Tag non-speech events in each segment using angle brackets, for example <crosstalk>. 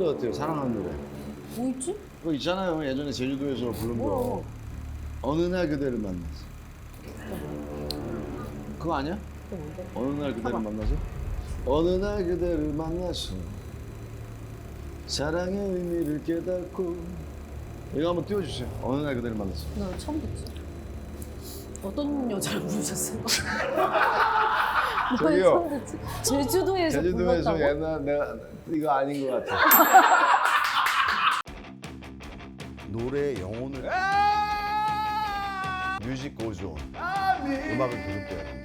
노래 어때요? 사랑하는 노래. 뭐 있지? 그거 있잖아요. 예전에 제주도에서 부른 거. 뭐? 어느 날 그대를 만나서. 그거 아니야? 또 뭔데? 어느 날 그대를. 만나서? 어느 날 그대를 만나서 사랑의 의미를 깨닫고 이거 한번 띄워주세요. 어느 날 그대를 만나서. 나 처음 듣지. 어떤 여자를 부르셨어요? <laughs> 나 저기요. 제주도에서 제주도에서 불렀다고? 옛날 내가 이거 아닌 것 같아. <laughs> 노래의 영혼을 뮤직 goes on. 음악은 계속돼요.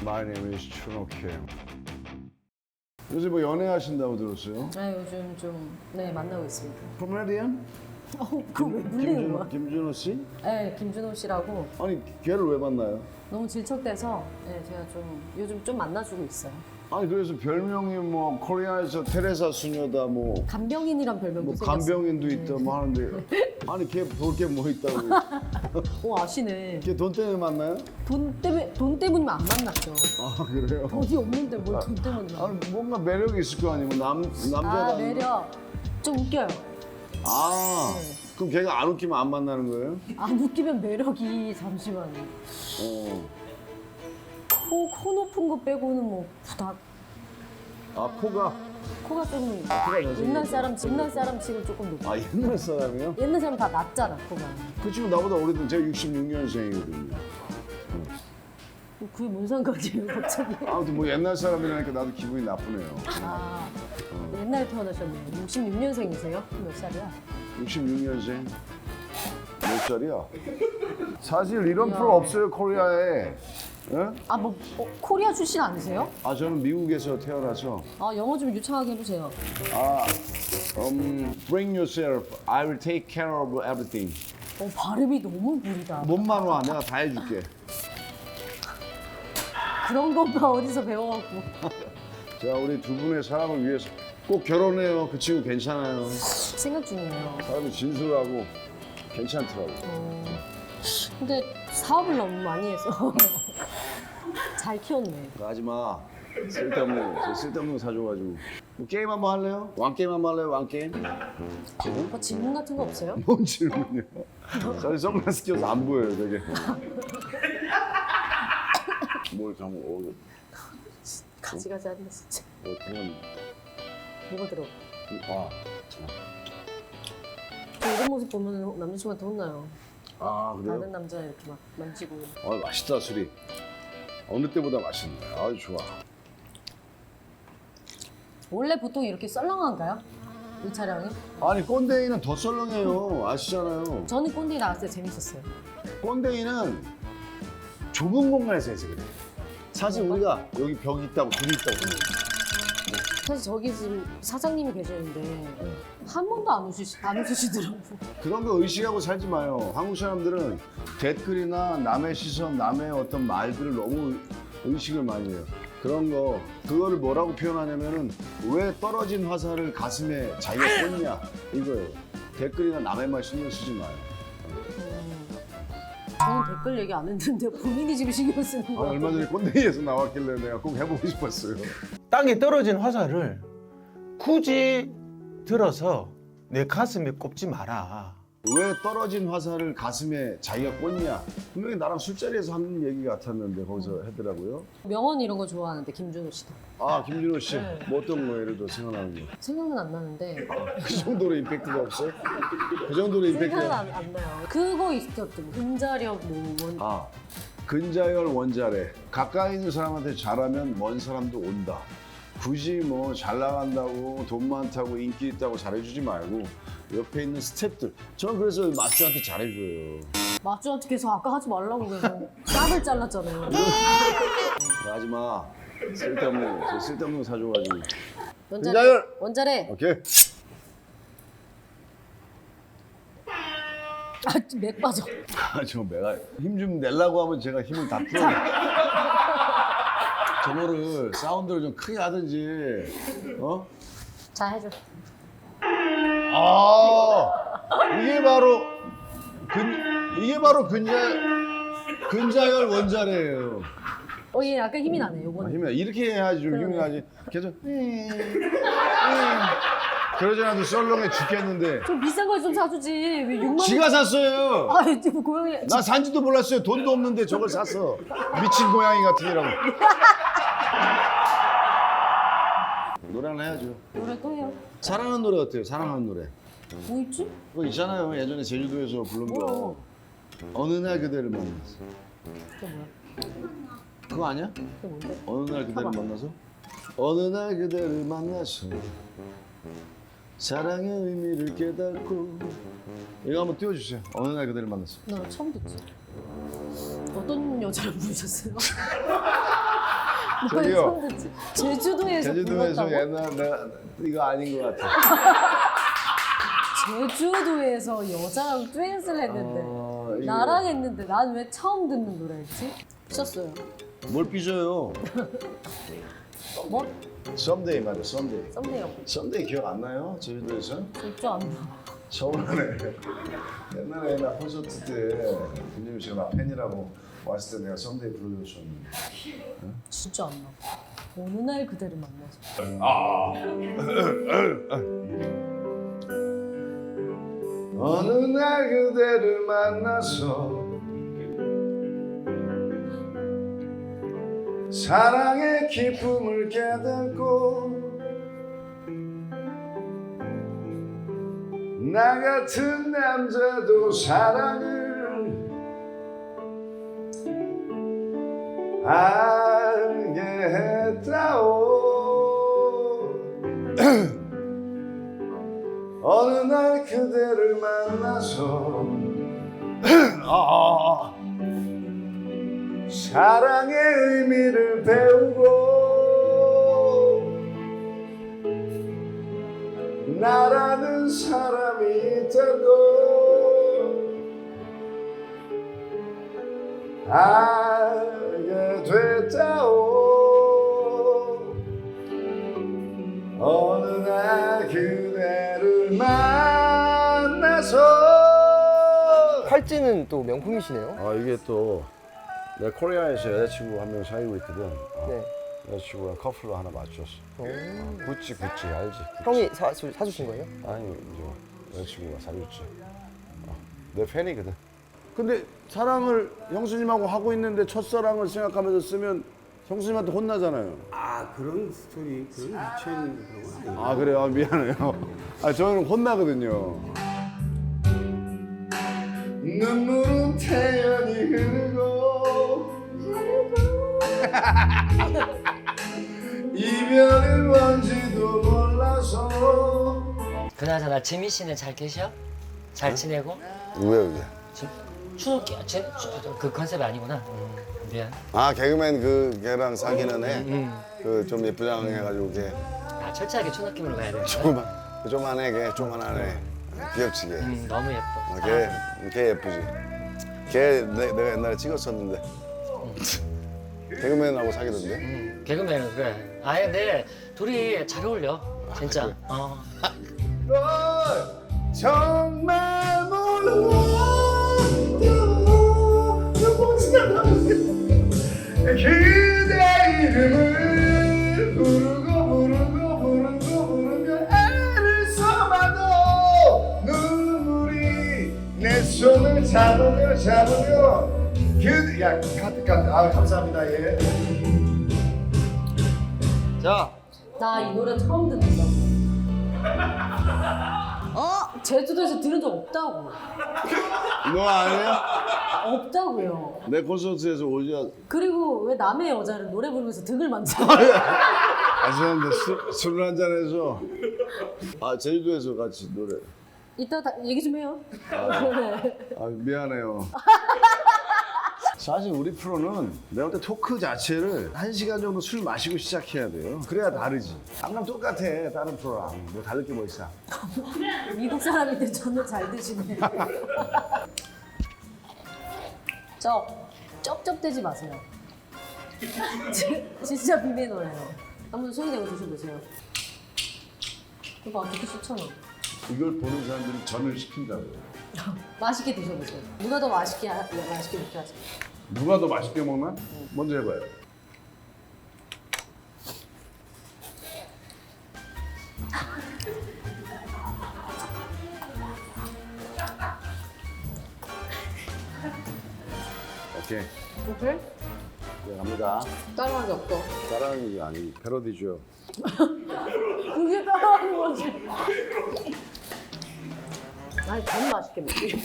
<laughs> My name is 추노 Kim. 요새 뭐 연애하신다고 들었어요? 아 요즘 좀 네 만나고 있습니다. 코미디언? 어, 그걸 왜 불리는 김준호? 김준호 씨? 네, 김준호 씨라고 아니 걔를 왜 만나요? 너무 질척돼서 네, 제가 좀 요즘 좀 만나주고 있어요. 아니 그래서 별명이 뭐 코리아에서 테레사 수녀다 뭐, 간병인이란 별명도 뭐 생겼어요. 간병인도 있다 뭐 하는데 <laughs> 아니 걔 볼 게 뭐 있다고 오 <laughs> 아시네. 걔 돈 때문에 만나요? 돈 때문에 돈 때문이면 안 만났죠. 아 그래요? 돈이 없는데 뭘 돈 때문에 만나? 아니 뭔가 매력이 있을 거 아니에요 남, 남자가 아 매력 좀 웃겨요. 아 그럼 걔가 안 웃기면 안 만나는 거예요? 안 웃기면 매력이 잠시만요. 어. 코, 코 높은 거 빼고는 뭐다아 코가 코가 좀 코가 잘생겼어. 옛날 사람 옛날 사람 치고 조금 높아. 아 옛날 사람이요? 옛날 사람 다 낮잖아 코가. 그 친구 나보다 오래된 제가 66년생이거든요 그게 뭔 상관이에요 갑자기? 아무튼 뭐 옛날 사람이라니까 나도 기분이 나쁘네요 아 옛날에 태어나셨네요. 66년생이세요? 몇 살이야? 66년생 몇 살이야? 사실 이런. 프로 없어요 코리아에 예? 아 뭐 어, 코리아 출신 아니세요? 아 저는 미국에서 태어나서 아 영어 좀 유창하게 해보세요. 아 um, bring yourself I will take care of everything 어 발음이 너무 무리다. 몸만 와 내가 다 해줄게 그런 것만 어디서 배워갖고. 자 우리 두 분의 사랑을 위해서 꼭 결혼해요 그 친구 괜찮아요 생각 중이에요. 사람이 진솔하고 괜찮더라고 어, 근데 사업을 너무 많이 해서 <laughs> 잘 키웠네. 하지 마 쓸데없는 저 쓸데없는 거 사줘가지고 뭐 게임 한번 할래요? 왕 게임 한번 할래요 왕 게임? 오빠 질문 같은 거 없어요? 뭔 질문이야 저희 선글라스 껴서 안 보여요 되게 뭘 가면 어, 가지가지 한다 진짜. 어, 그건 뭐가 들어? 아, 참. 저 이런 모습 보면 남자친구한테 혼나요. 아 다른 그래요? 남자 이렇게 막 만지고. 아 맛있다 술이 어느 때보다 맛있네 아주 좋아 원래 보통 이렇게 썰렁한가요? 이 차량이? 아니 꼰대이는 더 썰렁해요 아시잖아요 저는 꼰대 나왔을 때 재밌었어요. 꼰대이는 좁은 공간에서 해서 그래 사실? 우리가 여기 벽이 있다고 불이 있다고. 사실 저기 지금 사장님이 계셨는데 네. 한 번도 안, 웃으시, 안 웃으시더라고. 그런 거 의식하고 살지 마요 한국 사람들은 댓글이나 남의 시선 남의 어떤 말들을 너무 의식을 많이 해요 그런 거 그거를 뭐라고 표현하냐면은 왜 떨어진 화살을 가슴에 자기가 꽂냐 이거예요 댓글이나 남의 말 신경 쓰지 마요 저는 댓글 얘기 안 했는데 본인이 지금 신경 쓰는 아, 거 얼마 전에 꼰대이에서 나왔길래 내가 꼭 해보고 싶었어요 땅에 떨어진 화살을 굳이 들어서 내 가슴에 꼽지 마라. 왜 떨어진 화살을 가슴에 자기가 꽂냐 분명히 나랑 술자리에서 하는 얘기 같았는데 거기서 하더라고요 명언 이런 거 좋아하는데 김준호 씨도 아 김준호 씨 네. 뭐 어떤 거 예를 들어 생각나는 거 생각은 안 나는데 그 정도로 임팩트가 없어요? 그 정도로 임팩트가 생각은 안, 안 나요. 그거 있었죠. 근자력 뭐 원. 아 근자열 원자래 가까이 있는 사람한테 잘하면 먼 사람도 온다 굳이 뭐 잘 나간다고 돈 많다고 인기 있다고 잘해주지 말고 옆에 있는 스탭들 저는 그래서 마주한테 잘해줘요 마주한테 계속 아까 하지 말라고 계속 싹을 잘랐잖아요. 하지 마 쓸데없는 저 쓸데없는 거 사줘가지고 원자래. 근자열! 원자래. 오케이 아 맥 빠져. 아, 저 내가 힘 좀 내려고 하면 제가 힘을 다 풀어. 저거를 사운드를 좀 크게 하든지, 어? 자 해줘. 아, 이게 바로 근 이게 바로 근자 근자열 원자래예요. 어, 얘 약간 힘이 나네. 아, 요거는. 힘이 나. 이렇게 해야지 좀 힘이 나지. 계속 음, 음, 그러지 않아도 썰렁해 죽겠는데. 좀 비싼 걸 좀 사주지. 왜 6만 원? 지가 샀어요. 아, 지금 고양이. 나 산지도 몰랐어요. 돈도 없는데 저걸 샀어. 미친 고양이 같은 이라고. <laughs> 노래 하나 해야죠. 노래 또 해요. 사랑하는 노래 어때요? 사랑하는 노래. 뭐 있지? 그거 있잖아요. 예전에 제주도에서 부른 거. 어느 날 그대를 만났어. 그게 뭐야? 그거 아니야? 그게 뭔데? 어느 날 그대를. 만나서? 어느 날 그대를 만나서 사랑의 의미를 깨닫고 이거 한번 띄워주세요. 어느 날 그대를 만나서. 나 처음 듣지. 어떤 여자를 부르셨어요? <laughs> 나 저기요. 제주도에서 제주도에서 불렀다고? 옛날 내가 이거 아닌 것 같아. 제주도에서 여자랑 듀엣을 했는데 어, 이거 나랑 했는데 난 왜 처음 듣는 노래였지? 삐졌어요. 뭘 삐져요? 뭐? 썸데이 맞아, 썸데이. 썸네요. 썸데이 기억 안 나요? 제주도에서? 진짜 안 나. 저번에 <laughs> 옛날에 나 콘서트 때 김재민 씨가 나 팬이라고 왔을 때 내가 썸데이 불러줬었는데 진짜 안 나. 어느 날 그대를 만나서. 어느 날 그대를 만나서 사랑의 기쁨을 깨닫고 나 같은 남자도 사랑을 알게 했다오 <clears throat> 어느 날 그대를 만나서 아, 아, 아. 사랑의 의미를 배우고 나라는 사람이 있다고 알게 됐다오 어느 날 그대를 만나서 팔찌는 또 명품이시네요. 아 이게 또 내가 코리아에서 여자친구 한 명 사귀고 있거든 어, 네. 여자친구랑 커플로 하나 맞췄어 어, 구찌 구찌 알지? 구찌. 형이 사, 사주신 거예요? 아니 이제 여자친구가 사줬지 어, 내 팬이거든 근데 사랑을 형수님하고 하고 있는데 첫사랑을 생각하면서 쓰면 형수님한테 혼나잖아요 아 그런 스토리 그런 유치원 그런 건 아니에요. 아 그래요? 아, 미안해요. 아 저는 혼나거든요. 눈물은 태연히 흐르고 <laughs> <laughs> 이별은 뭔지도 몰라서 그나저나 재민 씨는 잘 계셔? 잘 지내고? 왜 이게? 추, 제, 추, 그 컨셉이 아니구나. 음, 미안. 아 개그맨 그 걔랑 사귀는 애. 그 좀 예쁘장 해가지고 걔 아, 철저하게 추 느낌으로 가야 돼. 조그만 조그만해 걔 조그만한 애. 귀엽지 걔. 음, 너무 예뻐. 어, 걔, 걔 예쁘지. 걔 내, 내가 옛날에 찍었었는데 개그맨하고 사귀던데. 음, 개그맨 그래. 아, 근데 둘이 잘 어울려. 진짜. 어. 널 정말 몰라도 그대 이름을 부르고 부르고 부르고 부르며 애를 써봐도 눈물이 내 손을 잡으며 잡으며 그 야 카트 카트 아 감사합니다 예. 자 나 이 노래 처음 듣는다. 어? 제주도에서 들은 적 없다고. 너 아니야? 없다고요. 내 콘서트에서 오지 않... 그리고 왜 남의 여자를 노래 부르면서 등을 만져? 아, 죄송한데 술, 술을 한잔 해서 아 제주도에서 같이 노래 이따 다 얘기 좀 해요. <laughs> 네. 아 미안해요 <laughs> 사실 우리 프로는 내가 볼때 토크 자체를 한 시간 정도 술 마시고 시작해야 돼요 그래야 다르지 항상 똑같아 다른 프로랑 뭐 다를 게 뭐 있어 <laughs> 미국 사람인데 저는 잘 드시네. <laughs> 쩍, 쩝쩝대지 마세요. <laughs> 지- 진짜 비매너예요. 한번 손이 대고 드셔보세요. 이거 안 듣기 싫잖아. 이걸 보는 사람들이 전을 시킨다고 맛있게 드셔보세요. 누가 더 맛있게 하- 맛있게 먹게 하세요. 누가 더 맛있게 먹나? 먼저 해봐요 오케이. 오케이? 네, 갑니다. 따라하는 게 없어. 따라하는 게 아니 패러디죠. 그게 따라하는 거지. 아니, 전 맛있게 먹지.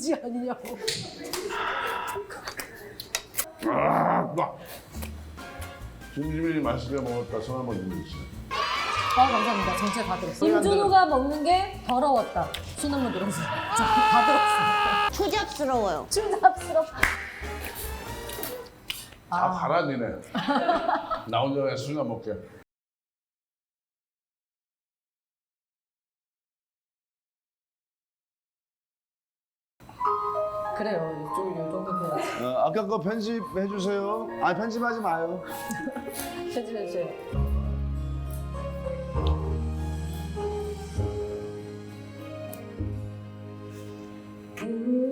그지 아니냐고. 김지민이 맛있게 먹었다. 손 한번 들어주세요. 아, 감사합니다. 전체 다 들었어요. 김준호가 먹는 게 더러웠다. 손 한번 들어주세요. 다 들었어요. 추잡스러워요. 추잡스럽다. 다 니네. 나 혼자 그냥 술이나 먹게. 그래요. 이쪽을 요 정도 돼야지. 어, 아까 거 편집해 주세요. 아 편집하지 마요. <laughs> 편집해 주세요.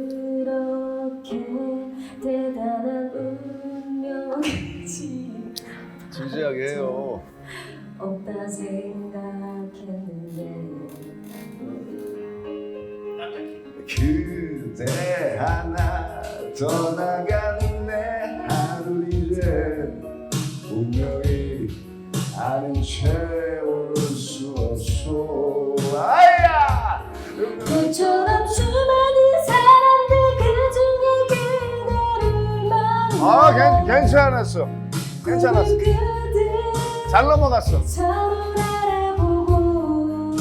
그렇게 대단한 운명이지 진지하게 해요. 없다 생각했는데 그대 하나 떠나간 내 하루 이제 분명히 아는 채울 수 없어 아야! 너처럼 수많은 사람들 그 중에 그대를만 아 괜, 괜찮았어. 괜찮았어. 잘 넘어갔어. 서로 알아보고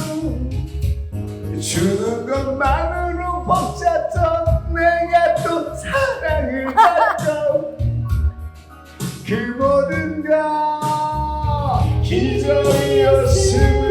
주는 것만으로 벅찼던 내가 또 사랑을 받던 그 모든 가 기적이었어